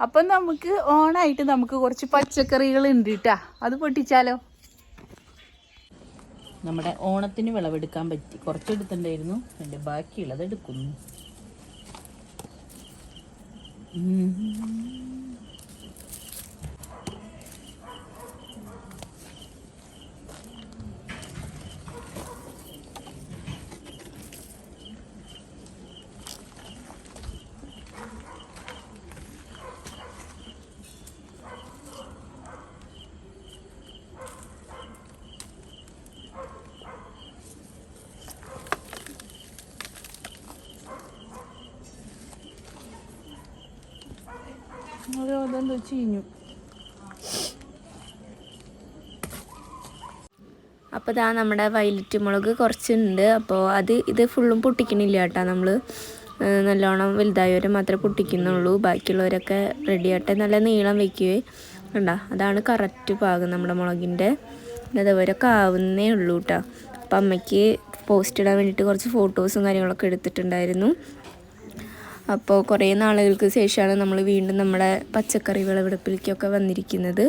അപ്പം നമുക്ക് ഓണായിട്ട് നമുക്ക് കുറച്ച് പച്ചക്കറികൾ ഉണ്ട് കേട്ടാ അത് പൊട്ടിച്ചാലോ? നമ്മുടെ ഓണത്തിന് വിളവെടുക്കാൻ പറ്റി. കുറച്ചെടുത്തിട്ടുണ്ടായിരുന്നു. എന്റെ ബാക്കിയുള്ളത് എടുക്കുന്നു. ഓരോ ഇതെന്തോ അപ്പോൾ ഇതാ നമ്മുടെ വയലറ്റ് മുളക് കുറച്ചുണ്ട്. അപ്പോൾ അത് ഇത് ഫുള്ളും പൊട്ടിക്കണില്ല കേട്ടോ നമ്മൾ നല്ലോണം വലുതായവരെ മാത്രമേ പൊട്ടിക്കുന്നുള്ളൂ. ബാക്കിയുള്ളവരൊക്കെ റെഡി ആട്ടെ നല്ല നീളം വെക്കുകയെ കണ്ടോ? അതാണ് കറക്റ്റ് പാകം നമ്മുടെ മുളകിന്റെ അതേവരൊക്കെ ആവുന്നേ ഉള്ളൂ കേട്ടോ. അപ്പം അമ്മയ്ക്ക് പോസ്റ്റ് ഇടാൻ വേണ്ടിയിട്ട് കുറച്ച് ഫോട്ടോസും കാര്യങ്ങളൊക്കെ എടുത്തിട്ടുണ്ടായിരുന്നു. അപ്പോൾ കുറേ നാളുകൾക്ക് ശേഷമാണ് നമ്മൾ വീണ്ടും നമ്മുടെ പച്ചക്കറി വിളവെടുപ്പിലേക്കൊക്കെ വന്നിരിക്കുന്നത്.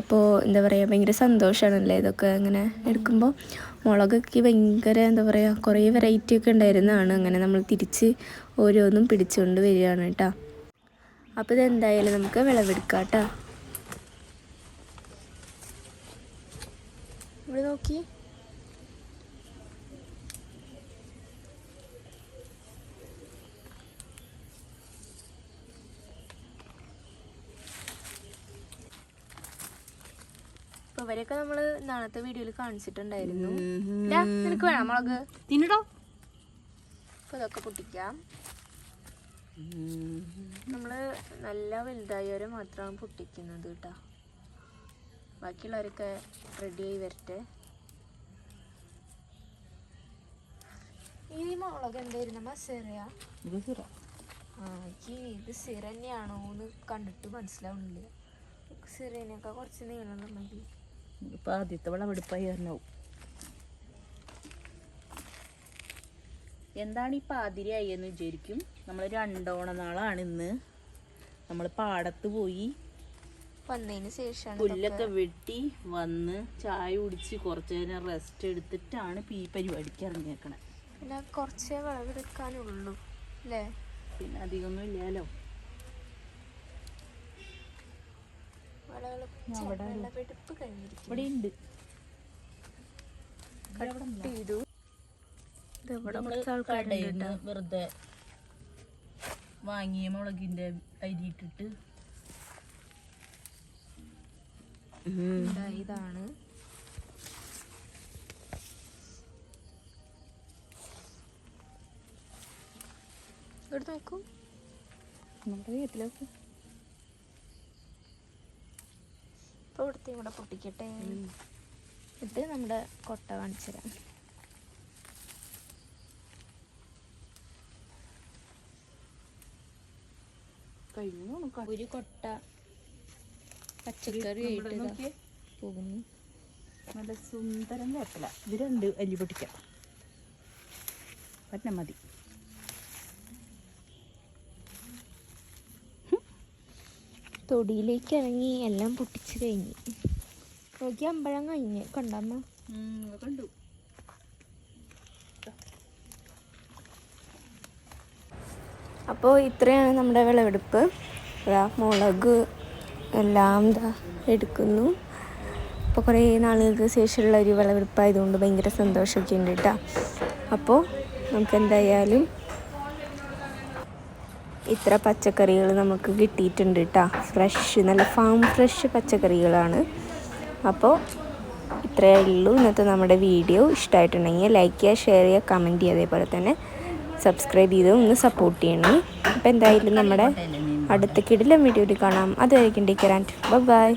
അപ്പോൾ എന്താ പറയുക ഭയങ്കര സന്തോഷമാണല്ലേ ഇതൊക്കെ അങ്ങനെ എടുക്കുമ്പോൾ മുളകൊക്കെ ഭയങ്കര എന്താ പറയുക കുറേ വെറൈറ്റി ഒക്കെ ഉണ്ടായിരുന്നതാണ്. അങ്ങനെ നമ്മൾ തിരിച്ച് ഓരോന്നും പിടിച്ചുകൊണ്ട് വരികയാണ് കേട്ടോ. അപ്പോൾ ഇതെന്തായാലും നമുക്ക് വിളവെടുക്കാം കേട്ടോ. ഇവിടെ നോക്കി. അപ്പോൾ ഇവരെയൊക്കെ നമ്മൾ നാളത്തെ വീഡിയോയിൽ കാണിച്ചിട്ടുണ്ടായിരുന്നു. നിനക്ക് വേണം മുളക്? തിന്നിടോ? അപ്പൊ ഇതൊക്കെ പൊട്ടിക്കാം. നമ്മൾ നല്ല വലുതായവരെ മാത്രമാണ് പൊട്ടിക്കുന്നത് കേട്ടോ ബാക്കിയുള്ളവരൊക്കെ റെഡിയായി വരട്ടെ. ഈ മുളക് എന്തായിരുന്നു ഇത് സിറ. ആ എനിക്ക് ഇത് സിറ തന്നെയാണോ എന്ന് കണ്ടിട്ട് മനസ്സിലാവുന്നില്ല. സിറേനൊക്കെ കുറച്ച് നീളമുള്ള മതി. ഇപ്പം ആദ്യത്തെ വിളവെടുപ്പായി തന്നെയാവും എന്താണ് ഈ പാതിരിയായി എന്ന് വിചാരിക്കും? നമ്മൾ രണ്ടോണ നാളാണ് ഇന്ന്. നമ്മൾ പാടത്ത് പോയി വന്നതിന് ശേഷം പുല്ലൊക്കെ വെട്ടി വന്ന് ചായ കുടിച്ച് കുറച്ച് നേരം റെസ്റ്റ് എടുത്തിട്ടാണ് ഈ പരിപാടിക്ക് ഇറങ്ങിയേക്കണേ. പിന്നെ കുറച്ചേ വിളവെടുക്കാനുള്ളൂ അല്ലേ? പിന്നെ അധികമൊന്നും ഇല്ലല്ലോ. കഴിഞ്ഞിരിക്കും ഇവിടെ ഉണ്ട് കട്ട് ചെയ്തു. വെറുതെ വാങ്ങിയ മുളകിന്റെ അരിയിട്ടിട്ട് ഇതാ ഇതാണ്. എടുത്ത് നോക്കൂ. നമ്മുടെ വീട്ടിലൊക്കെ. ഇപ്പൊ ഇവിടുത്തെ ഇവിടെ പൊട്ടിക്കട്ടെ. ഇത് നമ്മുടെ കൊട്ട കാണിച്ചു തരാം ഒരു കൊട്ട പച്ചക്കറി ആയിട്ട് പോകുന്നു. നല്ല സുന്ദരം കേട്ടില്ല ഇത് രണ്ട് അല്ലി പൊട്ടിക്കാം. പറ്റ മതി. തൊടിയിലേക്ക് ഇറങ്ങി എല്ലാം പൊട്ടിച്ചു കഴിഞ്ഞു. നോക്കി അമ്പഴം കഴിഞ്ഞ്. കണ്ടമ്മ കണ്ടു. അപ്പോൾ ഇത്രയാണ് നമ്മുടെ വിളവെടുപ്പ്. ഇതാ മുളക് എല്ലാം ഇതാ എടുക്കുന്നു. അപ്പോൾ കുറേ നാളുകൾക്ക് ശേഷമുള്ള ഒരു വിളവെടുപ്പായതുകൊണ്ട് ഭയങ്കര സന്തോഷമൊക്കെ ഉണ്ട് കേട്ടോ. അപ്പോൾ നമുക്ക് എന്തായാലും ഇത്ര പച്ചക്കറികൾ നമുക്ക് കിട്ടിയിട്ടുണ്ട് കേട്ടോ ഫ്രഷ് നല്ല ഫാം ഫ്രഷ് പച്ചക്കറികളാണ്. അപ്പോൾ ഇത്രയേ ഉള്ളൂ ഇന്നത്തെ നമ്മുടെ വീഡിയോ ഇഷ്ടമായിട്ടുണ്ടെങ്കിൽ ലൈക്ക് ചെയ്യുക ഷെയർ ചെയ്യുക കമന്റ് ചെയ്യുക. അതേപോലെ തന്നെ സബ്സ്ക്രൈബ് ചെയ്ത് ഒന്ന് സപ്പോർട്ട് ചെയ്യണം. അപ്പോൾ എന്തായാലും നമ്മുടെ അടുത്ത കിടിലം വീഡിയോയിൽ കാണാം. അതുവരെയ്ക്കും ടേക്ക് കെയർ ആൻഡ് ബൈ